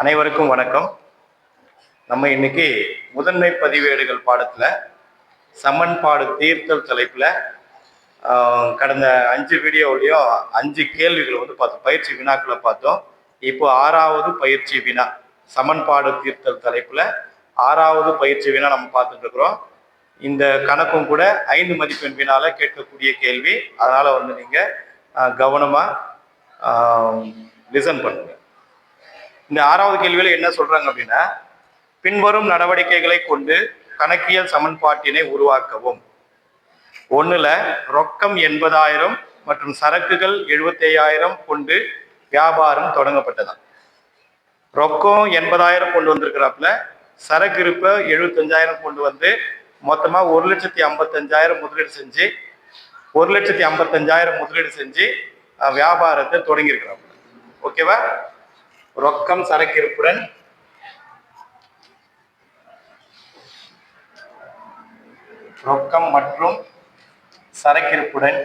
அனைவருக்கும் வணக்கம். நம்ம இன்னைக்கு முதன்மை பதிவேடுகள் பாடத்துல சமன்பாடு தீர்த்தல் தலைப்புல கடந்த அஞ்சு வீடியோவிலையும் அஞ்சு கேள்விகள் வந்து பார்த்தோம் பயிற்சி வினாக்களை பார்த்தோம். இப்போ ஆறாவது பயிற்சி வினா சமன்பாடு தீர்த்தல் தலைப்புல ஆறாவது பயிற்சி வினா நம்ம பார்த்துட்டு இருக்கிறோம். இந்த கணக்கும் கூட ஐந்து மதிப்பெண் வினால கேட்கக்கூடிய கேள்வி. அதனால வந்து நீங்க கவனமாக கவனமா லிசன் பண்ணுங்க. இந்த ஆறாவது கேள்வியில் என்ன சொல்றாங்க அப்படின்னா பின்வரும் நடவடிக்கைகளை கொண்டு கணக்கியல் சமன்பாட்டினை உருவாக்கவும். ஒன்றுல ரொக்கம் எண்பதாயிரம் மற்றும் சரக்குகள் எழுபத்தையாயிரம் கொண்டு வியாபாரம் தொடங்கப்பட்டதாம். ரொக்கம் எண்பதாயிரம் கொண்டு வந்திருக்கிறாப்புல சரக்கு இருப்ப எழுபத்தஞ்சாயிரம் கொண்டு வந்து மொத்தமாக ஒரு லட்சத்தி ஐம்பத்தஞ்சாயிரம் முதலீடு செஞ்சு ஒரு லட்சத்தி ஐம்பத்தஞ்சாயிரம் முதலீடு செஞ்சு வியாபாரத்தை தொடங்கியிருக்கிறாப்புல. ஓகேவா? ரொக்கம் சரக்கிருப்புடன். ரொக்கம் மற்றும் சரக்கிருப்புடன்.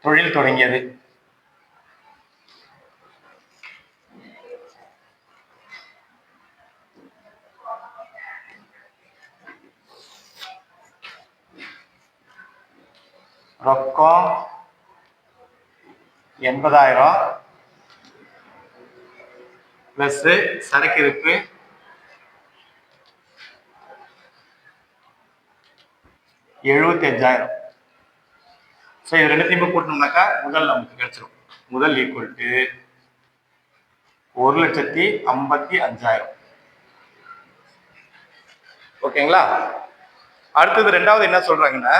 தொழில் தொடங்கியது. ரொக்கம் எண்பதாயிரம். பிளஸ் சரக்கு இருப்பு. எழுபத்தி அஞ்சாயிரம் ஸோ இது ரெண்டுத்தையுமே கூட்டணும்னாக்கா முதல் நமக்கு கிடைச்சிடும் முதல் ஈக்குவல் டு ஒரு லட்சத்தி ஐம்பத்தி அஞ்சாயிரம். ஓகேங்களா அடுத்தது ரெண்டாவது என்ன சொல்றாங்கன்னா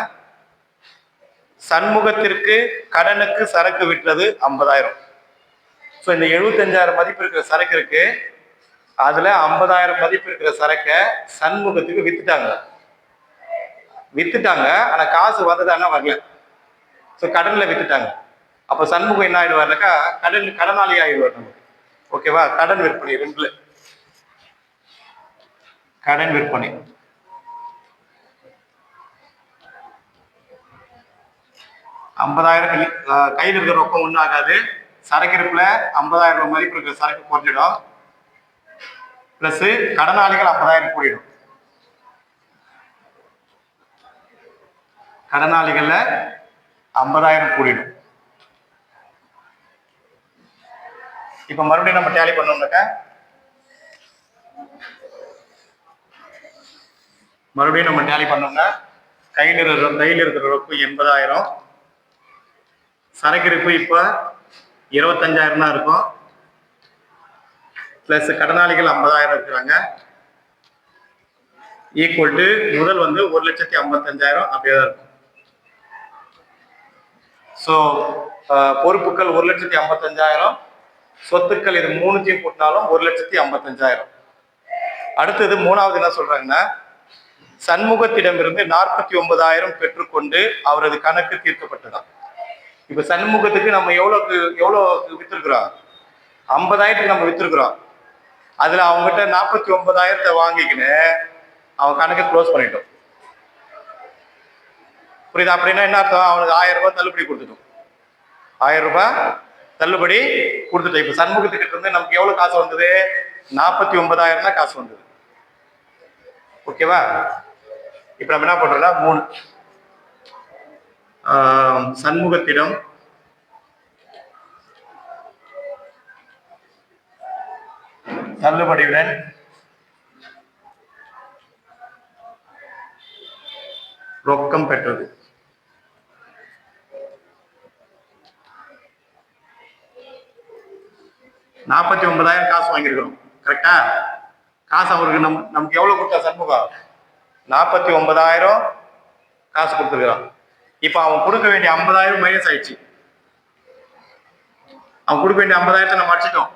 சண்முகத்திற்கு கடனுக்கு சரக்கு விற்றது ஐம்பதாயிரம். ஸோ இந்த எழுபத்தஞ்சாயிரம் மதிப்பு இருக்கிற சரக்கு இருக்கு. அதுல ஐம்பதாயிரம் மதிப்பு இருக்கிற சரக்கை சண்முகத்துக்கு வித்துட்டாங்க. வித்துட்டாங்க. ஆனா காசு வந்ததானா வரல. ஸோ கடன்ல வித்துட்டாங்க. அப்ப சண்முகம் என்ன ஆயிடுவாருனாக்கா கடன் கடனாளி ஆயிடுவார் நமக்கு. ஓகேவா கடன் விற்பனை ரெண்டுல. கடன் விற்பனை. ஐம்பதாயிரம் கையில் இருக்கிற ரொக்கம் ஒன்றும் ஆகாது. சரக்கு இருப்பில் ஐம்பதாயிரம் ரூபாய் மதிப்பு இருக்கிற சரக்கு குறைஞ்சிடும் ப்ளஸ்ஸு கடனாளிகள் ஐம்பதாயிரம் கூடிடும். கடனாளிகளில் ஐம்பதாயிரம் கூடிடும். இப்ப மறுபடியும் நம்ம டேலி பண்ணோம்னாக்கா மறுபடியும் நம்ம டேலி பண்ணோம்னா கையில் இருக்கிற கையில் இருக்கிற ரொக்கம் எண்பதாயிரம். சரக்கு இருப்பு இப்போ இருபத்தஞ்சாயிரம் தான் இருக்கும். பிளஸ் கடனாளிகள் ஐம்பதாயிரம் இருக்கிறாங்க. ஈக்குவல் டு முதல் வந்து ஒரு லட்சத்தி ஐம்பத்தஞ்சாயிரம் அப்படியே தான் இருக்கும் ஸோ பொறுப்புகள் ஒரு லட்சத்தி ஐம்பத்தஞ்சாயிரம். சொத்துக்கள் இது மூணுத்தையும் கூட்டினாலும் ஒரு லட்சத்தி ஐம்பத்தஞ்சாயிரம். அடுத்தது மூணாவது என்ன சொல்றாங்கன்னா சண்முகத்திடமிருந்து நாற்பத்தி ஒன்பதாயிரம் பெற்றுக்கொண்டு அவரது கணக்கு தீர்க்கப்பட்டதான் இப்ப சண்முகத்துக்கு நம்ம எவ்வளோக்கு எவ்வளோ வித்திருக்கிறோம்? ஐம்பதாயிரத்துக்கு நம்ம வித்திருக்கிறோம். அதுல அவங்ககிட்ட நாற்பத்தி ஒன்பதாயிரத்தை வாங்கிக்கின்னு அவன் கணக்கை க்ளோஸ் பண்ணிட்டோம் புரியுது? அப்படின்னா என்ன அர்த்தம்? அவனுக்கு ஆயிரம் ரூபாய் தள்ளுபடி கொடுத்துட்டோம். ஆயிரம் ரூபாய் தள்ளுபடி கொடுத்துட்டோம். இப்ப சண்முகத்துக்கிட்ட இருந்து நமக்கு எவ்வளவு காசு வந்தது? நாற்பத்தி ஒன்பதாயிரம் தான் காசு வந்தது. ஓகேவா? இப்ப நம்ம என்ன பண்றோம்னா மூணு சண்முகத்திடம். தள்ளுபடியுடன் ரொக்கம் பெற்றது. நாற்பத்தி ஒன்பதாயிரம் காசு வாங்கியிருக்கிறோம். கரெக்டா காசு அவருக்கு நம் நமக்கு எவ்வளவு கொடுத்தா சண்முகம் நாற்பத்தி ஒன்பதாயிரம் காசு கொடுத்துருக்கான் இப்போ அவன் கொடுக்க வேண்டிய ஐம்பதாயிரம் மைனஸ் ஆயிடுச்சு. அவன் கொடுக்க வேண்டிய ஐம்பதாயிரத்தை நம்ம அடிச்சிட்டோம்.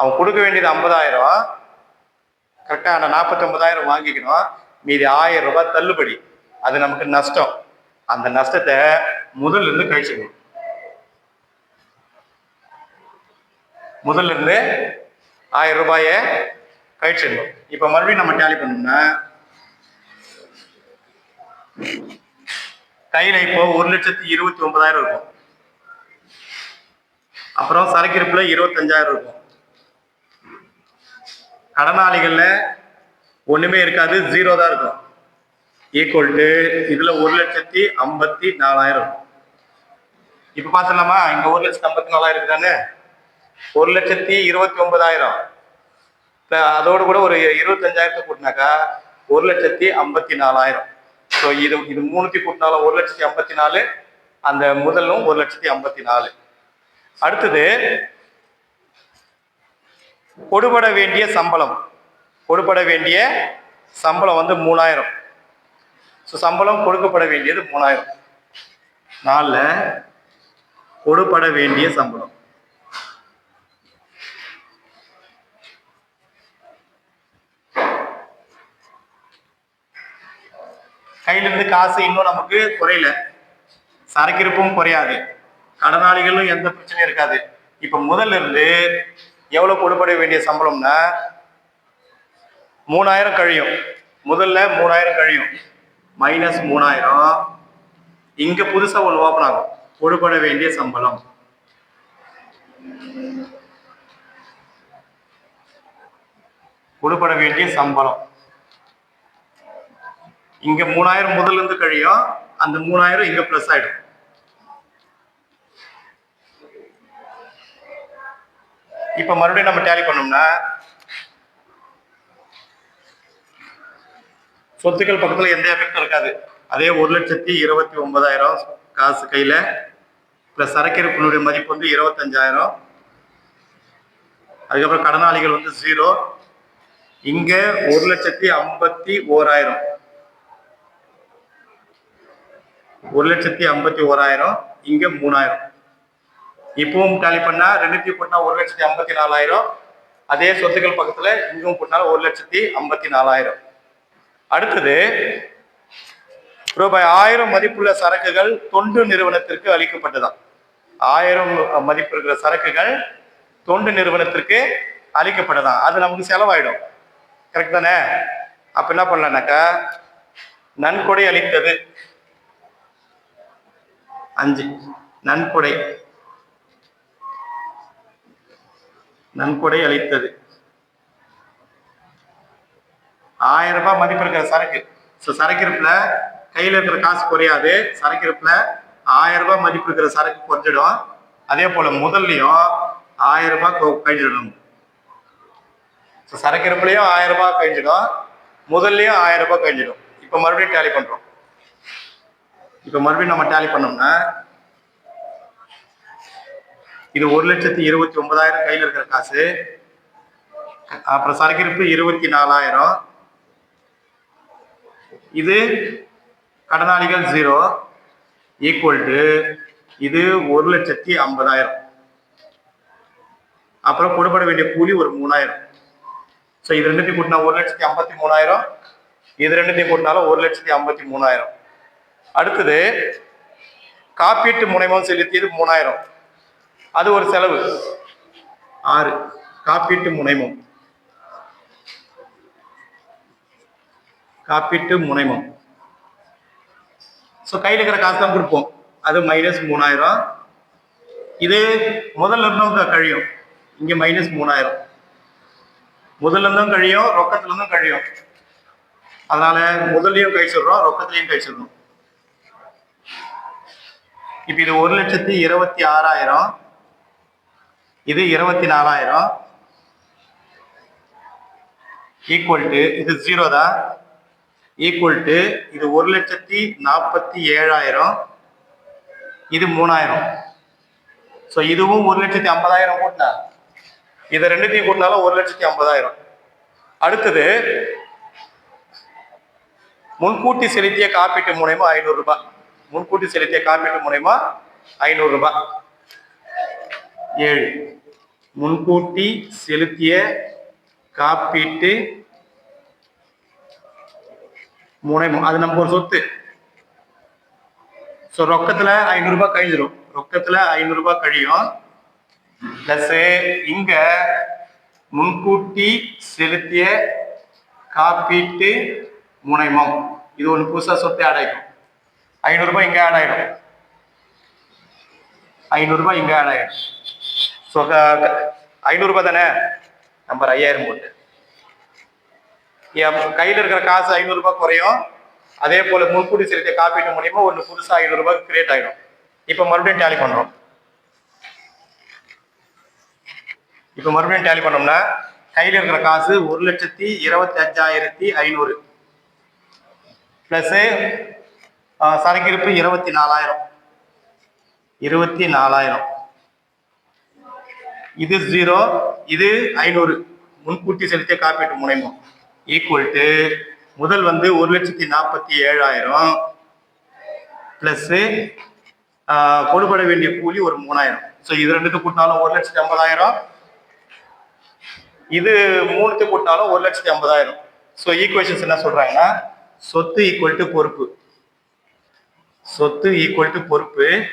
அவன் கொடுக்க வேண்டியது ஐம்பதாயிரம். கரெக்டா அந்த நாற்பத்தி ஒன்பதாயிரம் வாங்கிக்கணும். மீதி ஆயிரம் ரூபாய் தள்ளுபடி. அது நமக்கு நஷ்டம். அந்த நஷ்டத்தை முதல்ல இருந்து கழிச்சுக்கணும். முதல்ல இருந்து ஆயிரம் ரூபாய கழிச்சிடணும் இப்ப மறுபடியும் நம்ம டேலி பண்ணோம்னா கையில இப்போ ஒரு லட்சத்தி இருபத்தி ஒன்பதாயிரம் இருக்கும். அப்புறம் சரக்கிருப்புல இருபத்தஞ்சாயிரம் இருக்கும். கடனாளிகள்ல ஒண்ணுமே இருக்காது ஜீரோ தான் இருக்கும். ஈக்குவல் டு இதுல ஒரு லட்சத்தி ஐம்பத்தி நாலாயிரம் இருக்கும். இப்ப இங்கே இங்க ஒரு லட்சத்தி ஐம்பத்தி நாலாயிரம் இருக்குதானே ஒரு லட்சத்தி இருபத்தி ஒன்பதாயிரம். அதோடு கூட ஒரு இருபத்தஞ்சாயிரத்தை கூட்டினாக்கா ஒரு லட்சத்தி ஐம்பத்தி நாலாயிரம். ஸோ இது இது மூணுத்தி கூட்டினாலும் ஒரு லட்சத்தி ஐம்பத்தி நாலு. அந்த முதலும் ஒரு லட்சத்தி ஐம்பத்தி நாலு. அடுத்தது கொடுபட வேண்டிய சம்பளம். கொடுபட வேண்டிய சம்பளம் வந்து மூணாயிரம். ஸோ சம்பளம் கொடுக்கப்பட வேண்டியது மூணாயிரம். நாலில் கொடுபட வேண்டிய சம்பளம். கையில இருந்து காசு இன்னும் நமக்கு குறையல. சரக்கிருப்பும் குறையாது. கடனாளிகளும் எந்த பிரச்சனையும் இருக்காது. இப்ப முதல்ல இருந்து எவ்வளவு கொடுப்பட வேண்டிய சம்பளம்னா மூணாயிரம் கழியும். முதல்ல மூணாயிரம் கழியும். மைனஸ் மூணாயிரம். இங்க புதுசா ஒன்று ஓப்பன் ஆகும் கொடுப்பட வேண்டிய சம்பளம். கொடுப்பட வேண்டிய சம்பளம். இங்க மூணாயிரம் முதல்ல இருந்து கழியும். அந்த மூணாயிரம் இங்க பிளஸ் ஆயிடும். இப்ப மறுபடியும் நம்ம டேலி பண்ணோம்னா சொத்துக்கள் பக்கத்துல எந்த எஃபெக்டும் இருக்காது. அதே ஒரு லட்சத்தி இருபத்தி ஒன்பதாயிரம் காசு கையில பிளஸ் சரக்கிருப்பினுடைய மதிப்பு வந்து இருபத்தஞ்சாயிரம். அதுக்கப்புறம் கடனாளிகள் வந்து ஜீரோ இங்க ஒரு லட்சத்தி ஐம்பத்தி ஓராயிரம். ஒரு லட்சத்தி ஐம்பத்தி ஓராயிரம் இங்க மூணாயிரம். இப்பவும் டாலி பண்ணா ரெண்டுத்தையும் போட்டா ஒரு லட்சத்தி ஐம்பத்தி நாலாயிரம். அதே சொத்துக்கள் பக்கத்துல இங்கும் போட்டாலும் ஒரு லட்சத்தி ஐம்பத்தி நாலாயிரம். அடுத்தது ரூபாய் ஆயிரம் மதிப்புள்ள சரக்குகள் தொண்டு நிறுவனத்திற்கு அளிக்கப்பட்டதான் ஆயிரம் மதிப்பு இருக்கிற சரக்குகள் தொண்டு நிறுவனத்திற்கு அளிக்கப்பட்டதான் அது நமக்கு செலவாயிடும். கரெக்ட் தானே? அப்ப என்ன பண்ணலனாக்கா நன்கொடை அளித்தது. அஞ்சு. நன்கொடை. நன்கொடை அளித்தது. ஆயிரம் ரூபாய் மதிப்பு இருக்கிற சரக்கு. ஸோ சரக்கு இருப்புல கையில இருக்கிற காசு குறையாது. சரக்கு இருப்புல ஆயிரம் ரூபாய் மதிப்பு இருக்கிற சரக்கு குறைஞ்சிடும். அதே போல முதல்லையும் ஆயிரம் ரூபாய் கொ- கழிஞ்சிடும் ஸோ சரக்கு இருப்புலையும் ஆயிரம் ரூபாய் கழிஞ்சிடும். முதல்லையும் ஆயிரம் ரூபாய் கழிஞ்சிடும். இப்போ மறுபடியும் டேலி பண்றோம். இப்போ மறுபடியும் நம்ம டேலி பண்ணோம்னா இது ஒரு லட்சத்தி இருபத்தி ஒன்பதாயிரம் கையில் இருக்கிற காசு. அப்புறம் சரக்கிருப்பு இருபத்தி நாலாயிரம். இது கடனாளிகள் ஜீரோ ஈக்குவல் டு இது ஒரு லட்சத்தி ஐம்பதாயிரம். அப்புறம் கொடுபட வேண்டிய கூலி ஒரு மூணாயிரம். ஸோ இது ரெண்டுத்தையும் கூட்டினா ஒரு லட்சத்தி ஐம்பத்தி மூணாயிரம். இது ரெண்டுத்தையும் கூட்டினாலும் ஒரு லட்சத்தி ஐம்பத்தி மூணாயிரம். அடுத்தது காப்பீட்டு முனைமம் செலுத்தியது மூணாயிரம். அது ஒரு செலவு. ஆறு. காப்பீட்டு முனைமம் காப்பீட்டு முனைமம் ஸோ கையில் இருக்கிற காசு தான் கொடுப்போம். அது மைனஸ் மூணாயிரம். இது முதல்ல இருந்தும் கழியும். இங்க மைனஸ் மூணாயிரம். முதல்ல இருந்தும் கழியும் ரொக்கத்துல இருந்தும் கழியும். அதனால முதல்லையும் கழிச்சிடுறோம் ரொக்கத்திலையும் கழிச்சிடணும். இப்ப இது ஒரு லட்சத்தி இருபத்தி ஆறாயிரம். இது இருபத்தி நாலாயிரம். ஈக்குவல் டு இது ஜீரோ தான் ஈக்குவல் டு இது ஒரு லட்சத்தி நாற்பத்தி ஏழாயிரம். இது மூணாயிரம். ஸோ இதுவும் ஒரு லட்சத்தி ஐம்பதாயிரம் கூட்டினா. இதை ரெண்டுத்தையும் கூட்டினாலும் ஒரு லட்சத்தி ஐம்பதாயிரம். அடுத்தது முன்கூட்டி செலுத்திய காப்பீட்டு மூலயமா ஐநூறுரூபா முன்கூட்டி செலுத்திய காப்பீட்டு மூலயமா ஐநூறு ரூபாய். ஏழு. முன்கூட்டி செலுத்திய காப்பீட்டு முனைமம் அது நம்ம ஒரு சொத்து. ஸோ ரொக்கத்தில் ஐநூறு ரூபாய் ரொக்கத்தில் ரொக்கத்துல ஐநூறு ரூபாய் கழியும். பிளஸ் இங்க முன்கூட்டி செலுத்திய காப்பீட்டு முனைமம் இது ஒன்று புதுசாக சொத்தை ஆட் ஆயிடும் ஐநூறு ரூபாய் இங்க ஆட் ஆயிடும் ஐநூறு ரூபாய் இங்க ஆட் ஆயிடும் ஸோ ஐநூறுரூபா தானே? நம்பர் ஐயாயிரம் போட்டு. என் கையில் இருக்கிற காசு ஐநூறுரூபா குறையும். அதே போல் முன்கூட்டி செலுத்திய காப்பீட்டு மூலியமா ஒன்று புதுசாக ஐநூறுரூபா கிரியேட் ஆகிடும் இப்போ மறுபடியும் டேலி பண்ணுறோம் இப்போ மறுபடியும் டேலி பண்ணோம்னா கையில் இருக்கிற காசு ஒரு லட்சத்தி இருபத்தி அஞ்சாயிரத்தி ஐநூறு. ப்ளஸ்ஸு சரக்கிருப்பு இருபத்தி நாலாயிரம் இருபத்தி நாலாயிரம் இது ஜீரோ இது ஐநூறு. முன்கூட்டி செலுத்திய காப்பீட்டு முனைமம். ஈக்குவல் டு முதல் வந்து ஒரு லட்சத்தி நாற்பத்தி ஏழாயிரம் ப்ளஸ்ஸு கொடுபட வேண்டிய கூலி ஒரு மூணாயிரம். ஸோ இது ரெண்டுக்கு கூட்டினாலும் ஒரு லட்சத்தி ஐம்பதாயிரம். இது மூணுத்துக்கு கூட்டினாலும் ஒரு லட்சத்தி ஐம்பதாயிரம். ஸோ ஈக்குவேஷன்ஸ் என்ன சொல்றாங்கன்னா சொத்து ஈக்குவல் டு பொறுப்பு. சொத்து ஈக்குவல் டு பொறுப்பு.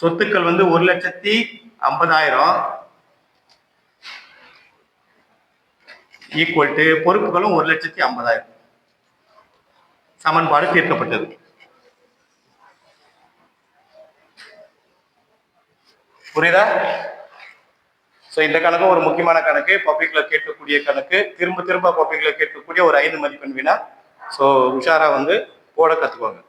சொத்துக்கள் வந்து ஒரு லட்சத்தி ஐம்பதாயிரம். ஈக்குவல் டு பொறுப்புகளும் ஒரு லட்சத்தி ஐம்பதாயிரம். சமன்பாடு தீர்க்கப்பட்டது. புரியுதா? ஸோ இந்த கணக்கு ஒரு முக்கியமான கணக்கு. பப்ளிக்ல கேட்கக்கூடிய கணக்கு. திரும்ப திரும்ப பப்ளிக்ல கேட்கக்கூடிய ஒரு ஐந்து மதிப்பெண் வினா. ஸோ உஷாரா வந்து போட கத்துக்கோங்க.